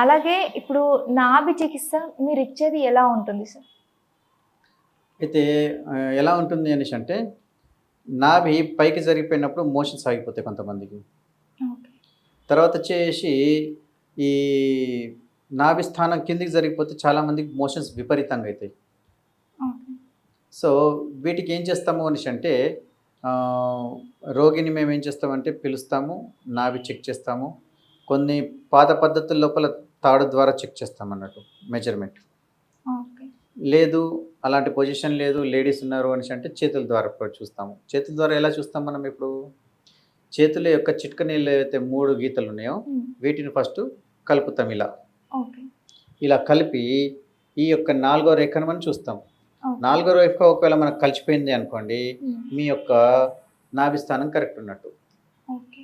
అలాగే ఇప్పుడు నాభి చికిత్స మీరు ఇచ్చేది ఎలా ఉంటుంది సార్? అయితే ఎలా ఉంటుంది అనేసి అంటే నాభి పైకి జరిగిపోయినప్పుడు మోషన్స్ ఆగిపోతాయి కొంతమందికి. తర్వాత వచ్చేసి ఈ నాభి స్థానం కిందికి జరిగిపోతే చాలామందికి మోషన్స్ విపరీతంగా అవుతాయి. ఓకే. సో వీటికి ఏం చేస్తాము అనేసి అంటే రోగిని మేము ఏం చేస్తామంటే పిలుస్తాము నాభి చెక్ చేస్తాము. కొన్ని పాత పద్ధతుల లోపల తాడు ద్వారా చెక్ చేస్తాం అన్నట్టు మెజర్మెంట్ లేదు అలాంటి పొజిషన్ లేదు లేడీస్ ఉన్నారు అనేసి అంటే చేతుల ద్వారా చూస్తాము. చేతుల ద్వారా ఎలా చూస్తాం మనం ఇప్పుడు? చేతుల యొక్క చిట్క నీళ్ళు ఏవైతే మూడు గీతలు ఉన్నాయో వీటిని ఫస్ట్ కలుపుతాం ఇలా. ఇలా కలిపి ఈ యొక్క నాలుగో రేఖను మనం చూస్తాం. నాలుగో రేఖ ఒకవేళ మనకు కలిసిపోయింది అనుకోండి మీ యొక్క నాభి స్థానం కరెక్ట్ ఉన్నట్టు. ఓకే.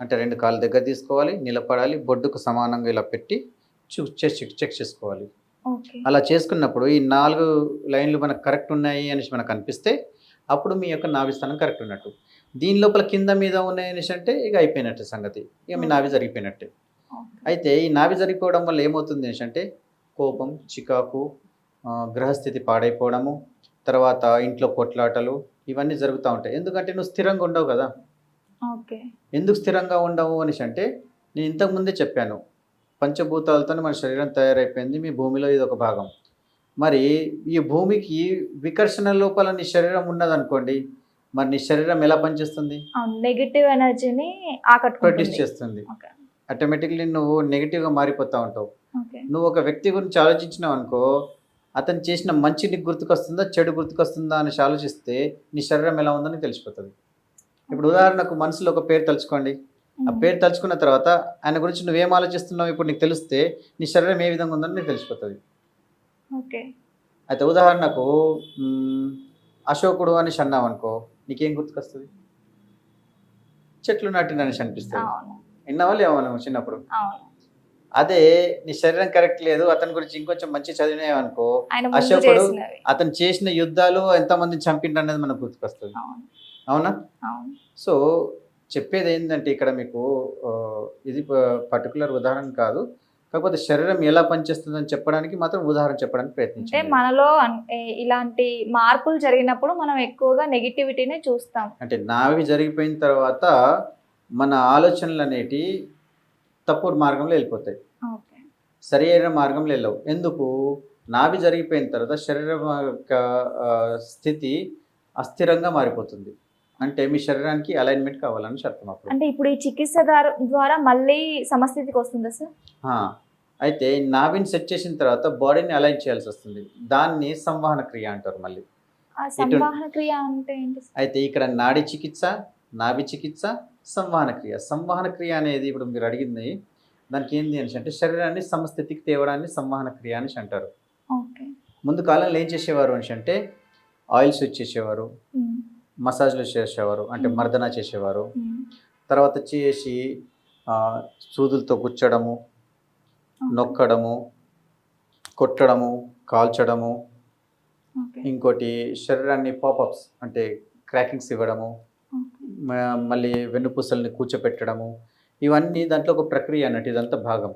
అంటే రెండు కాళ్ళు దగ్గర తీసుకోవాలి నిలబడాలి బొడ్డుకు సమానంగా ఇలా పెట్టి చూ చెక్ చెక్ చేసుకోవాలి. అలా చేసుకున్నప్పుడు ఈ నాలుగు లైన్లు మనకు కరెక్ట్ ఉన్నాయి అనేసి మనకు అనిపిస్తే అప్పుడు మీ యొక్క నాభి స్థానం కరెక్ట్ ఉన్నట్టు. దీని లోపల కింద మీద ఉన్నాయి అనేసి అంటే ఇక అయిపోయినట్టు సంగతి. ఇక మీ నాభి జరిగిపోయినట్టే. అయితే ఈ నాభి జరిగిపోవడం వల్ల ఏమవుతుంది అనేసి అంటే కోపం చికాకు గ్రహస్థితి పాడైపోవడము తర్వాత ఇంట్లో కొట్లాటలు ఇవన్నీ జరుగుతూ ఉంటాయి. ఎందుకంటే నువ్వు స్థిరంగా ఉండవు కదా. ఎందుకు స్థిరంగా ఉండవు అనేసి అంటే నేను ఇంతకు ముందే చెప్పాను. పంచభూతాలతో మన శరీరం తయారైపోయింది మీ భూమిలో ఇది ఒక భాగం. మరి ఈ భూమికి వికర్షణ లోపల నీ శరీరం ఉన్నదనుకోండి మరి నీ శరీరం ఎలా పనిచేస్తుంది? నెగిటివ్ ఎనర్జీని ప్రొడ్యూస్ చేస్తుంది. ఆటోమేటిక్లీ నువ్వు నెగిటివ్గా మారిపోతూ ఉంటావు. నువ్వు ఒక వ్యక్తి గురించి ఆలోచించినావు అనుకో అతను చేసిన మంచి నీకు గుర్తుకొస్తుందా చెడు గుర్తుకొస్తుందా అనేసి ఆలోచిస్తే నీ శరీరం ఎలా ఉందని తెలిసిపోతుంది. ఇప్పుడు ఉదాహరణకు మనసులో ఒక పేరు తలుచుకోండి. ఆ పేరు తలుచుకున్న తర్వాత ఆయన గురించి నువ్వేం ఆలోచిస్తున్నావు ఇప్పుడు నీకు తెలిస్తే నీ శరీరం ఏ విధంగా ఉందని నీకు తెలిసిపోతుంది. ఓకే. అయితే ఉదాహరణకు అశోకుడు అనేసి అన్నావు అనుకో నీకేం గుర్తుకొస్తుంది? చెట్లు నాటిన అనేసి అనిపిస్తుంది. విన్నావా లేవా నువ్వు చిన్నప్పుడు. అదే నీ శరీరం కరెక్ట్ లేదు అతని గురించి ఇంకొంచెం మంచి ముందు అశోకుడు అతను చేసిన యుద్ధాలు ఎంతమందిని చంపిండు అనేది మనకు గుర్తుకొస్తుంది. అవును. సో చెప్పేది ఏంటంటే ఇక్కడ మీకు ఇది పర్టికులర్ ఉదాహరణ కాదు. కాకపోతే శరీరం ఎలా పనిచేస్తుందని చెప్పడానికి మాత్రం ఉదాహరణ చెప్పడానికి అంటే ప్రయత్నించండి మనలో ఇలాంటి మార్పులు జరిగినప్పుడు మనం ఎక్కువగా నెగిటివిటీనే చూస్తాం. అంటే నావి జరిగిపోయిన తర్వాత మన ఆలోచనలు అనేటి తప్పుడు మార్గంలో వెళ్ళిపోతాయి. ఓకే. సరి అయిన మార్గంలో వెళ్ళవు. ఎందుకు? నాభి జరిగిపోయిన తర్వాత శరీరం యొక్క స్థితి అస్థిరంగా మారిపోతుంది. అంటే మీ శరీరానికి అలైన్మెంట్ కావాలని అర్థం అప్పుడు. అంటే ఇప్పుడు ఈ చికిత్స ద్వార- మళ్ళీ సమస్థితికి వస్తుందా సార్? అయితే నాభిని సెట్ చేసిన తర్వాత బాడీని అలైన్ చేయాల్సి వస్తుంది. దాన్ని సంవహన క్రియ అంటారు మళ్ళీ. ఆ సంవాహన క్రియ అంటే ఏంటి సార్? అయితే ఇక్కడ నాడి చికిత్స నాభి చికిత్స సంవహన క్రియ. సంవహన క్రియ అనేది ఇప్పుడు మీరు అడిగింది దానికి ఏంది అనేసి అంటే శరీరాన్ని సమస్థితికి తేవడాన్ని సంవహన క్రియ అనేసి అంటారు. ముందు కాలంలో ఏం చేసేవారు అనేసి అంటే ఆయిల్స్ చేసేవారు. ఉమ్, మసాజ్లు చేసేవారు అంటే. మర్దన చేసేవారు. తర్వాత వచ్చేసి సూదులతో గుచ్చడము. నొక్కడము కొట్టడము కాల్చడము. ఇంకోటి శరీరాన్ని పాపప్స్ అంటే క్రాకింగ్స్ ఇవ్వడము మళ్ళీ వెన్నుపూసల్ని కూర్చోపెట్టడము. ఇవన్నీ దాంట్లో ఒక ప్రక్రియ అన్నట్టు ఇదంతా భాగం.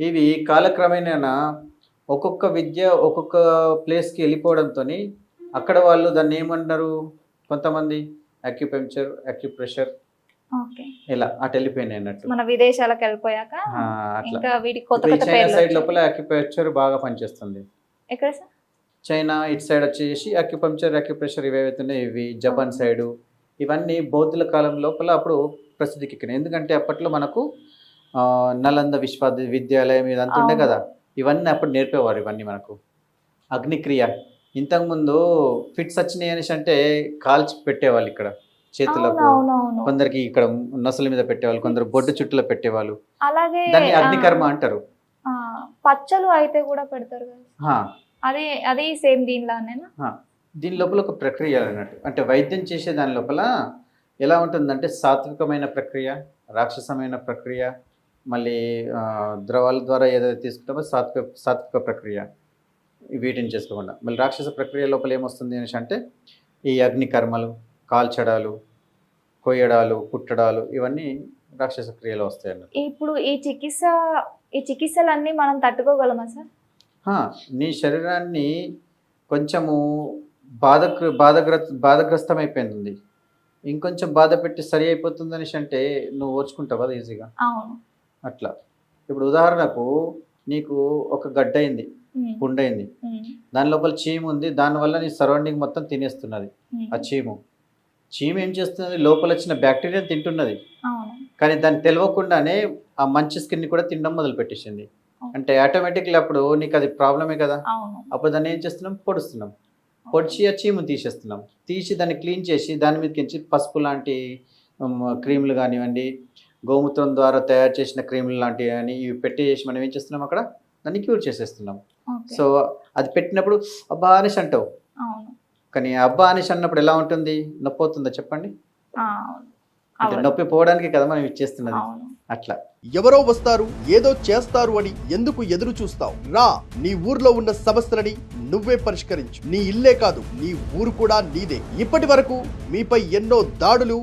ఇవి కాలక్రమేణా ఒక్కొక్క విద్య ఒక్కొక్క ప్లేస్కి వెళ్ళిపోవడంతో అక్కడ వాళ్ళు దాన్ని ఏమన్నారు కొంతమంది అక్యుపెంచర్ అక్యుప్రెషర్ ఇలా అటు వెళ్ళిపోయినాయి అన్నట్టు. మన విదేశాలకు వెళ్ళిపోయాక ఇంకా కొత్త కొత్త పేర్లు సైడ్. లోపల అక్యుపెంచర్ బాగా పనిచేస్తుంది. ఎక్కడ సార్? చైనా ఇటు సైడ్ వచ్చేసి అక్యుపంక్చర్ అక్యుప్రెషర్ ఉన్నాయో ఇవి జపాన్ సైడు ఇవన్నీ బౌద్ధుల కాలం లోపల అప్పుడు ప్రసిద్ధికి ఎక్కినాయి. ఎందుకంటే అప్పట్లో మనకు నలంద విశ్వ విద్యాలయం ఇదంతా ఉండే. కదా. ఇవన్నీ అప్పుడు నేర్పేవారు ఇవన్నీ మనకు. అగ్నిక్రియ. ఇంతకుముందు ఫిట్స్ వచ్చినాయి అనేసి అంటే కాల్చి పెట్టేవాళ్ళు ఇక్కడ చేతులకు. కొందరికి ఇక్కడ నొసల మీద పెట్టేవాళ్ళు కొందరు బొడ్డు చుట్టులో పెట్టేవాళ్ళు. అలాగే దాన్ని అగ్నికర్మ అంటారు. ఆ, పచ్చలు అయితే కూడా పెడతారు కదా. హా. అది అది సేమ్ దీనిలానేనా? దీని లోపల ఒక ప్రక్రియ అన్నట్టు. అంటే వైద్యం చేసే దాని లోపల ఎలా ఉంటుందంటే సాత్వికమైన ప్రక్రియ రాక్షసమైన ప్రక్రియ మళ్ళీ ఆ, ద్రవాల ద్వారా ఏదైతే తీసుకుంటామో సాత్విక సాత్విక ప్రక్రియ. వీటిని చేసుకోకుండా. మళ్ళీ రాక్షస ప్రక్రియ లోపల ఏమొస్తుంది అనేసి అంటే ఈ అగ్ని కర్మలు కాల్చడాలు కొయ్యడాలు కుట్టడాలు ఇవన్నీ రాక్షస క్రియలో వస్తాయి అన్నట్టు ఇప్పుడు ఈ చికిత్స ఈ చికిత్సలన్నీ మనం తట్టుకోగలమా సార్? నీ శరీరాన్ని కొంచెము బాధగ్ర బాధగ్ర బాధగ్రస్తమైపోయింది. ఇంకొంచెం బాధ పెట్టి సరి అయిపోతుంది అనేసి అంటే నువ్వు ఓర్చుకుంటావు కదా ఈజీగా? అట్లా. ఇప్పుడు ఉదాహరణకు నీకు ఒక గడ్డ అయింది పుండైంది దాని లోపల చీము ఉంది. దానివల్ల నీ సరౌండింగ్ మొత్తం తినేస్తున్నది. ఆ చీము. చీము ఏం చేస్తున్నది లోపల వచ్చిన బ్యాక్టీరియా తింటున్నది. కానీ దాన్ని తెలియకుండానే ఆ మంచి స్కిన్ కూడా తినడం మొదలు పెట్టేసింది అంటే ఆటోమేటిక్లీ అప్పుడు నీకు అది ప్రాబ్లమే కదా? అప్పుడు దాన్ని ఏం చేస్తున్నాం? పొడుస్తున్నాం. పొడిచి ఆ చీము తీసేస్తున్నాం. తీసి దాన్ని క్లీన్ చేసి దాని మీదకించి పసుపు లాంటి క్రీములు కానివ్వండి గోమూత్రం ద్వారా తయారు చేసిన క్రీములు లాంటివి కానీ ఇవి పెట్టి చేసి మనం ఏం చేస్తున్నాం అక్కడ? దాన్ని క్యూర్ చేసేస్తున్నాం. సో అది పెట్టినప్పుడు అబ్బా అనేసి అంటావు. అవును. కానీ అబ్బా అనేసి అన్నప్పుడు ఎలా ఉంటుంది? నొప్పి అవుతుందా చెప్పండి? ఆ, అవును. అంటే అవును. నొప్పి పోవడానికి కదా మనం ఇచ్చేస్తున్నది అవును. అట్లా. ఎవరో వస్తారు ఏదో చేస్తారు అని ఎందుకు ఎదురు చూస్తావు? రా నీ ఊర్లో ఉన్న సమస్యలని నువ్వే పరిష్కరించు. నీ ఇల్లే కాదు నీ ఊరు కూడా నీదే. ఇప్పటి వరకు మీపై ఎన్నో దాడులు